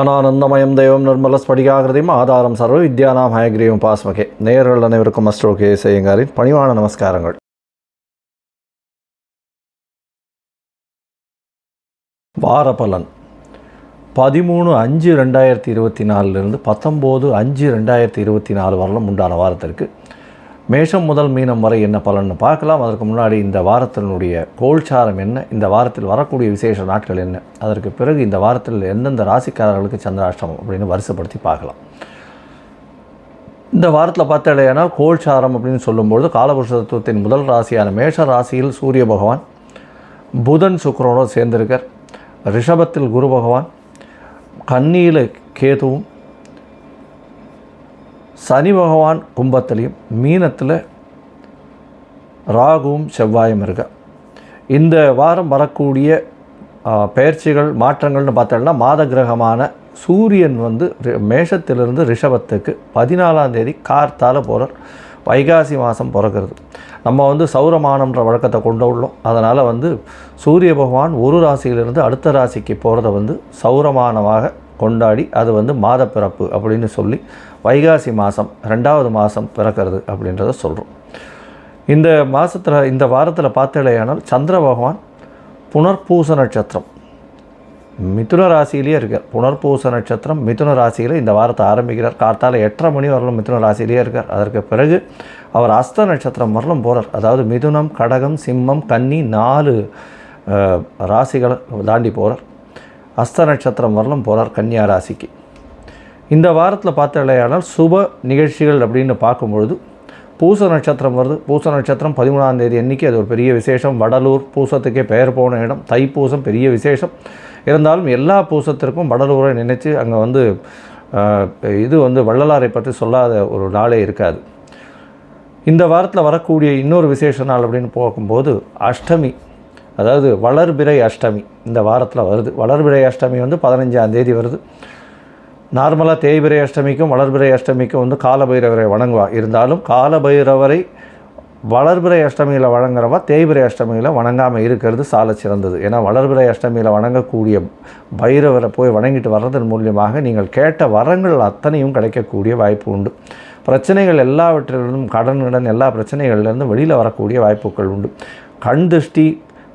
ஞானானந்தமயம் தெய்வம் நிர்மல ஸ்படிகாகிருதியும் ஆதாரம் சர்வ வித்யானாம் ஹயக்ரீவம் பாஸ்மகே நேயர்கள் அனைவருக்கும் அஸ்ட்ரோ கே செய்யுங்காரின் பணிவான நமஸ்காரங்கள். வாரபலன். பதிமூணு அஞ்சு ரெண்டாயிரத்தி இருபத்தி நாலுலேருந்து பத்தொம்போது அஞ்சு ரெண்டாயிரத்தி இருபத்தி நாலு வரலும் உண்டான வாரத்திற்கு மேஷம் முதல் மீனம் வரை என்ன பலன்னு பார்க்கலாம். அதற்கு முன்னாடி இந்த வாரத்தினுடைய கோல்சாரம் என்ன? இந்த வாரத்தில் வரக்கூடிய விசேஷ நாட்கள் என்ன? அதற்கு பிறகு இந்த வாரத்தில் எந்தெந்த ராசிக்காரர்களுக்கு சந்திராஷ்டமம் அப்படின்னு வரிசைப்படுத்தி பார்க்கலாம். இந்த வாரத்தில் பார்த்தாலேயானால் கோல்சாரம் அப்படின்னு சொல்லும்பொழுது காலபுருஷ தத்துவத்தின் முதல் ராசியான மேஷ ராசியில் சூரிய பகவான் புதன் சுக்கரனோடு சேர்ந்திருக்கார். ரிஷபத்தில் குரு பகவான் கன்னியில் கேதுவும் சனி பகவான் கும்பத்துலேயும் மீனத்தில் ராகுவும் செவ்வாயும் இருக்க. இந்த வாரம் வரக்கூடிய பயிற்சிகள் மாற்றங்கள்னு பார்த்தோம்னா மாத கிரகமான சூரியன் வந்து ரி- மேஷத்திலிருந்து ரிஷபத்துக்கு பதினாலாம் தேதி கார்த்தால் போகிறார் வைகாசி மாதம் பிறக்கிறது. நம்ம வந்து சௌரமானம்ன்ற வழக்கத்தை கொண்டு உள்ளோம். அதனால் வந்து சூரிய பகவான் ஒரு ராசியிலிருந்து அடுத்த ராசிக்கு போகிறத வந்து சௌரமானமாக கொண்டாடி அது வந்து மாத பிறப்பு அப்படின்னு சொல்லி வைகாசி மாதம் ரெண்டாவது மாதம் பிறக்கிறது அப்படின்றத சொல்கிறோம் இந்த மாதத்தில் இந்த வாரத்தில் பார்த்தலையானால் சந்திர பகவான் புனர்பூச நட்சத்திரம். மிதுன ராசியிலேயே இருக்கார். புனர்பூச நட்சத்திரம் மிதுன ராசியில் இந்த வாரத்தை ஆரம்பிக்கிறார். கார்த்தால எட்டரை மணி வரலும் மிதுன ராசியிலேயே இருக்கார். அதற்கு பிறகு அவர் அஸ்த நட்சத்திரம் வரலும் போகிறார் அதாவது மிதுனம் கடகம் சிம்மம் கன்னி நாலு ராசிகளை தாண்டி போகிறார் அஸ்த நட்சத்திரம் வரலும் போகிறார் கன்னியா ராசிக்கு. இந்த வாரத்தில் பார்த்தாலேயானால் சுப நிகழ்ச்சிகள் அப்படின்னு பார்க்கும்பொழுது பூச நட்சத்திரம் வருது. பூச நட்சத்திரம் பதிமூணாம் தேதி அன்னைக்கு அது ஒரு பெரிய விசேஷம். வடலூர் பூசத்துக்கே பெயர் போன இடம். தைப்பூசம் பெரிய விசேஷம். இருந்தாலும் எல்லா பூசத்திற்கும் வடலூரை நினச்சி அங்கே வந்து இது வந்து வள்ளலாரை பற்றி சொல்லாத ஒரு நாளே இருக்காது. இந்த வாரத்தில் வரக்கூடிய இன்னொரு விசேஷ நாள் அப்படின்னு போகும்போது அஷ்டமி. அதாவது வளர்பிறை அஷ்டமி இந்த வாரத்தில் வருது. வளர்பிறை அஷ்டமி வந்து பதினஞ்சாம் தேதி வருது. நார்மலாக தேய்பிரை அஷ்டமிக்கும் வளர்பிறை அஷ்டமிக்கும் வந்து காலபைரவரை வணங்குவா. இருந்தாலும் காலபைரவரை வளர்பிறை அஷ்டமியில் வணங்குறவா தேய்பிரை அஷ்டமியில் வணங்காமல் இருக்கிறது சால சிறந்தது. ஏன்னா வளர்பிறை அஷ்டமியில் வணங்கக்கூடிய பைரவரை போய் வணங்கிட்டு வர்றதன் மூலியமாக நீங்கள் கேட்ட வரங்கள் அத்தனையும் கிடைக்கக்கூடிய வாய்ப்பு உண்டு. பிரச்சனைகள் எல்லாவற்றிலிருந்தும் கடன் கடன் எல்லா பிரச்சனைகள்லேருந்தும் வெளியில் வரக்கூடிய வாய்ப்புகள் உண்டு. கண் திருஷ்டி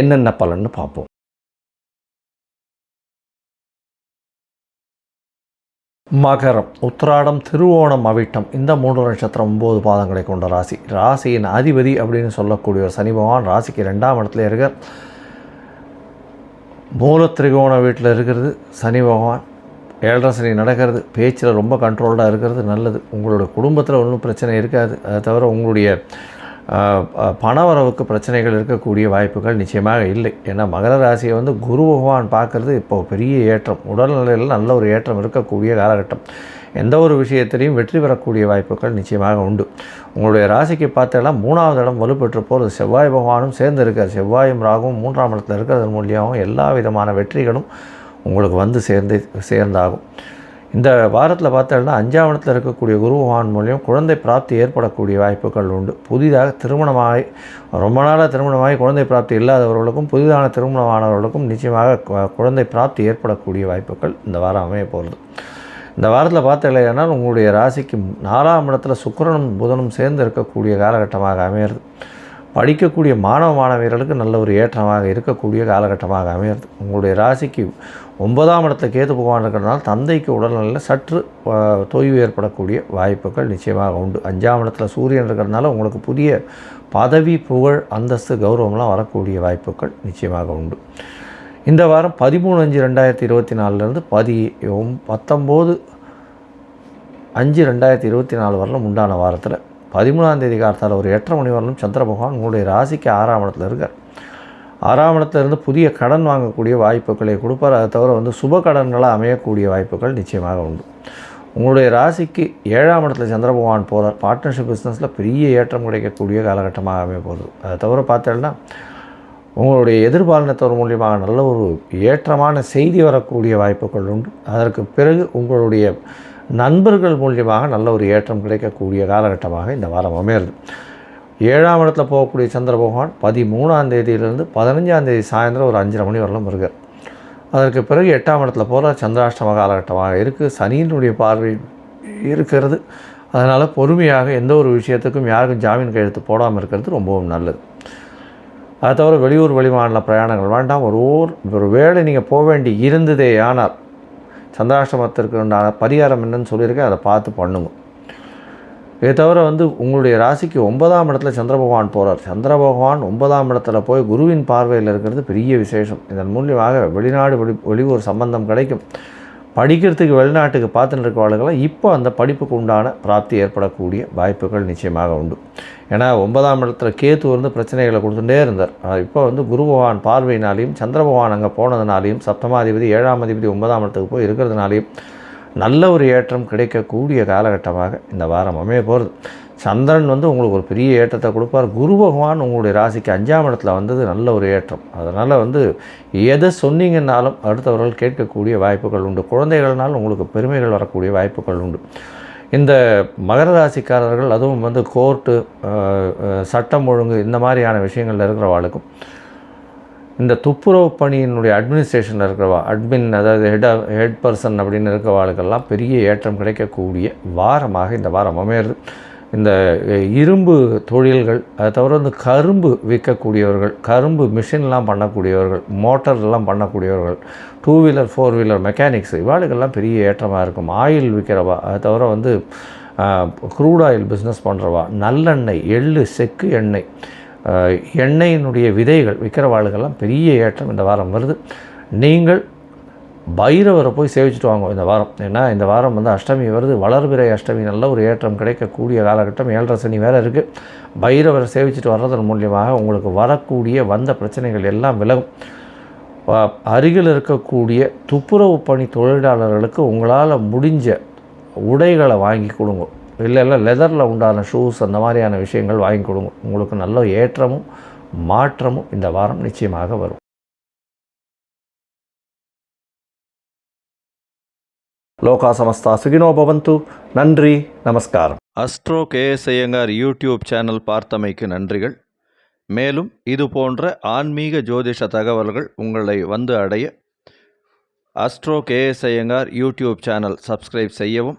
என்னென்ன பலன்னு பார்ப்போம். மகரம் உத்திராடம் திருவோணம் அவிட்டம் இந்த மூன்று நட்சத்திரம் ஒம்பது பாதங்களை கொண்ட ராசி. ராசியின் அதிபதி அப்படின்னு சொல்லக்கூடிய ஒரு சனி பகவான் ராசிக்கு ரெண்டாம் இடத்துல இருக்க மூல திரிகோண வீட்டில் இருக்கிறது சனி பகவான். ஏழரை சனி நடக்கிறது பேச்சில் ரொம்ப கண்ட்ரோல்டாக இருக்கிறது நல்லது. உங்களுடைய குடும்பத்தில் ஒன்றும் பிரச்சனை இருக்காது. அதை தவிர உங்களுடைய பணவரவுக்கு பிரச்சனைகள் இருக்கக்கூடிய வாய்ப்புகள் நிச்சயமாக இல்லை. ஏன்னா மகர ராசியை வந்து குரு பகவான் பார்க்குறது இப்போ பெரிய ஏற்றம். உடல்நிலையில் நல்ல ஒரு ஏற்றம் இருக்கக்கூடிய காலகட்டம். எந்த ஒரு விஷயத்திலையும் வெற்றி பெறக்கூடிய வாய்ப்புகள் நிச்சயமாக உண்டு. உங்களுடைய ராசிக்கு பார்த்தெல்லாம் மூணாவது இடம் வலுப்பெற்று போகிறது செவ்வாய் பகவானும் சேர்ந்து இருக்கார். செவ்வாயும் ராகும் மூன்றாம் இடத்துல இருக்கிறதன் மூலியமாகவும் எல்லா விதமான வெற்றிகளும் உங்களுக்கு வந்து சேர்ந்து சேர்ந்தாகும். இந்த வாரத்தில் பார்த்தோம்னா அஞ்சாம் இருக்கக்கூடிய குருவான் மூலியம் குழந்தை பிராப்தி ஏற்படக்கூடிய வாய்ப்புகள் உண்டு. புதிதாக திருமணமாகி ரொம்ப நாளாக திருமணமாகி குழந்தை பிராப்தி இல்லாதவர்களுக்கும் புதிதான திருமணமானவர்களுக்கும் நிச்சயமாக குழந்தை பிராப்தி ஏற்படக்கூடிய வாய்ப்புகள் இந்த வாரம் அமைய போகிறது இந்த வாரத்தில் பார்த்தீங்கன்னா உங்களுடைய ராசிக்கு நாலாம் இடத்துல சுக்கிரனும் புதனும் சேர்ந்து இருக்கக்கூடிய காலகட்டமாக அமையிறது. படிக்கக்கூடிய மாணவ மாணவியர்களுக்கு நல்ல ஒரு ஏற்றமாக இருக்கக்கூடிய காலகட்டமாக அமையிறது உங்களுடைய ராசிக்கு ஒன்பதாம் இடத்துல கேது பகவான் இருக்கிறதுனால தந்தைக்கு உடல்நிலையில் சற்று தொய்வு ஏற்படக்கூடிய வாய்ப்புகள் நிச்சயமாக உண்டு. அஞ்சாம் இடத்துல சூரியன் இருக்கிறதுனால உங்களுக்கு புதிய பதவி புகழ் அந்தஸ்து கௌரவம்லாம் வரக்கூடிய வாய்ப்புகள் நிச்சயமாக உண்டு. இந்த வாரம் பதிமூணு அஞ்சு ரெண்டாயிரத்தி இருபத்தி நாலுலேருந்து பதி ஒம்- பத்தொம்போது அஞ்சு ரெண்டாயிரத்தி இருபத்தி நாலு வரலும் உண்டான வாரத்தில் பதிமூணாம் தேதி காலத்தால் ஒரு எட்டரை மணி வரலும் சந்திர பகவான் உங்களுடைய ராசிக்கு ஆறாம் இடத்துல இருக்கார். ஆறாம் இடத்துல இருந்து புதிய கடன் வாங்கக்கூடிய வாய்ப்புகளை கொடுப்பார். அதை தவிர வந்து சுப கடன்களாக அமையக்கூடிய வாய்ப்புகள் நிச்சயமாக உண்டு. உங்களுடைய ராசிக்கு ஏழாம் இடத்துல சந்திர பகவான் போகிறார் பார்ட்னர்ஷிப் பிஸ்னஸில் பெரிய ஏற்றம் கிடைக்கக்கூடிய காலகட்டமாக அமைய போகிறது அதை தவிர பார்த்தேன்னா உங்களுடைய எதிர்பாலினத்தவர் மூலியமாக நல்ல ஒரு ஏற்றமான செய்தி வரக்கூடிய வாய்ப்புகள் உண்டு. அதற்கு பிறகு உங்களுடைய நண்பர்கள் மூலியமாக நல்ல ஒரு ஏற்றம் கிடைக்கக்கூடிய காலகட்டமாக இந்த வாரம் அமையிறது ஏழாம் இடத்துல போகக்கூடிய சந்திர பகவான் பதிமூணாம் தேதியிலிருந்து பதினஞ்சாம் தேதி சாயந்தரம் ஒரு அஞ்சரை மணி வரலும் இருக்கார். அதற்கு பிறகு எட்டாம் இடத்துல போகிற சந்திராஷ்டம காலகட்டமாக இருக்குது சனியினுடைய பார்வை இருக்கிறது. அதனால் பொறுமையாக எந்த ஒரு விஷயத்துக்கும் யாருக்கும் ஜாமீன் கையெழுத்து போடாமல் இருக்கிறது ரொம்பவும் நல்லது. அதை தவிர வெளியூர் வெளிமாநில பிரயாணங்கள் வேண்டாம். ஒரு ஊர் ஒரு வேளை நீங்கள் போக வேண்டி இருந்ததே ஆனால் சந்திராஷ்டமத்திற்கு உண்டான பரிகாரம் என்னன்னு சொல்லியிருக்கேன் அதை பார்த்து பண்ணுங்க. இதை தவிர வந்து உங்களுடைய ராசிக்கு ஒன்பதாம் இடத்துல சந்திர பகவான் போகிறார் சந்திர பகவான் ஒன்பதாம் இடத்துல போய் குருவின் பார்வையில் இருக்கிறது பெரிய விசேஷம். இதன் மூலியமாக வெளிநாடு வெளி வெளியூர் சம்பந்தம் கிடைக்கும். படிக்கிறதுக்கு வெளிநாட்டுக்கு பார்த்துட்டு இருக்கவர்களுக்கெல்லாம் இப்போ அந்த படிப்புக்கு உண்டான பிராப்தி ஏற்படக்கூடிய வாய்ப்புகள் நிச்சயமாக உண்டு. ஏன்னா ஒன்பதாம் இடத்துல கேத்து வந்து பிரச்சனைகளை கொடுத்துட்டே இருந்தார். இப்போ வந்து குரு பகவான் பார்வையினாலையும் சந்திர பகவான் அங்கே போனதுனாலையும் சப்தமாதிபதி ஏழாம் அதிபதி ஒன்பதாம் இடத்துக்கு போய் இருக்கிறதுனாலையும் நல்ல ஒரு ஏற்றம் கிடைக்கக்கூடிய காலகட்டமாக இந்த வாரம் அமைய போகிறது சந்திரன் வந்து உங்களுக்கு ஒரு பெரிய ஏற்றத்தை கொடுப்பார். குரு பகவான் உங்களுடைய ராசிக்கு அஞ்சாம் இடத்துல வந்தது நல்ல ஒரு ஏற்றம். அதனால் வந்து எதை சொன்னீங்கன்னாலும் அடுத்தவர்கள் கேட்கக்கூடிய வாய்ப்புகள் உண்டு. குழந்தைகள்னாலும் உங்களுக்கு பெருமைகள் வரக்கூடிய வாய்ப்புகள் உண்டு. இந்த மகர ராசிக்காரர்கள் அதுவும் வந்து கோர்ட்டு சட்டம் ஒழுங்கு இந்த மாதிரியான விஷயங்களில் இருக்கிறவாளுக்கும் இந்த துப்புரவு பணியினுடைய அட்மினிஸ்ட்ரேஷனில் இருக்கிறவா அட்மின் அதாவது ஹெட் ஹெட் பர்சன் அப்படின்னு இருக்கிறவாளுக்கெல்லாம் பெரிய ஏற்றம் கிடைக்கக்கூடிய வாரமாக இந்த வாரம் அமையிறது. இந்த இரும்பு தொழில்கள் அதை தவிர வந்து கரும்பு விற்கக்கூடியவர்கள் கரும்பு மிஷின்லாம் பண்ணக்கூடியவர்கள் மோட்டர்லாம் பண்ணக்கூடியவர்கள் two wheeler four wheeler mechanics இவாளுக்கெல்லாம் பெரிய ஏற்றமாக இருக்கும். ஆயில் விற்கிறவா அதை தவிர வந்து க்ரூட் ஆயில் பிஸ்னஸ் பண்ணுறவா நல்லெண்ணெய் எள்ளு செக்கு எண்ணெய் எண்ணெயினுடைய விதைகள் விற்கிறவாளுக்கெல்லாம் பெரிய ஏற்றம் இந்த வாரம் வருது. நீங்கள் பைரவரை போய் சேவிச்சுட்டு வாங்க இந்த வாரம். ஏன்னா இந்த வாரம் வந்து அஷ்டமி வருது. வளர்பிறை அஷ்டமி நல்ல ஒரு ஏற்றம் கிடைக்கக்கூடிய காலகட்டம். ஏழரை சனி வேறு இருக்குது பைரவரை சேவிச்சுட்டு வர்றதன் மூலியமாக உங்களுக்கு வரக்கூடிய வந்த பிரச்சனைகள் எல்லாம் விலகும். அருகில் இருக்கக்கூடிய துப்புரவு பணி தொழிலாளர்களுக்கு உங்களால் முடிஞ்ச உடைகளை வாங்கி கொடுங்க. இல்லை இல்லை லெதரில் உண்டான ஷூஸ் அந்த மாதிரியான விஷயங்கள் வாங்கி கொடுங்க. உங்களுக்கு நல்ல ஏற்றமும் மாற்றமும் இந்த வாரம் நிச்சயமாக வரும். லோகா சமஸ்தா சுகினோ பவந்து. நன்றி நமஸ்காரம். Astro KS Iyengar YouTube channel பார்த்தமைக்கு நன்றிகள். மேலும் இது போன்ற ஆன்மீக ஜோதிஷ தகவல்கள் உங்களை வந்து அடைய astro KS Iyengar YouTube channel subscribe செய்யவும்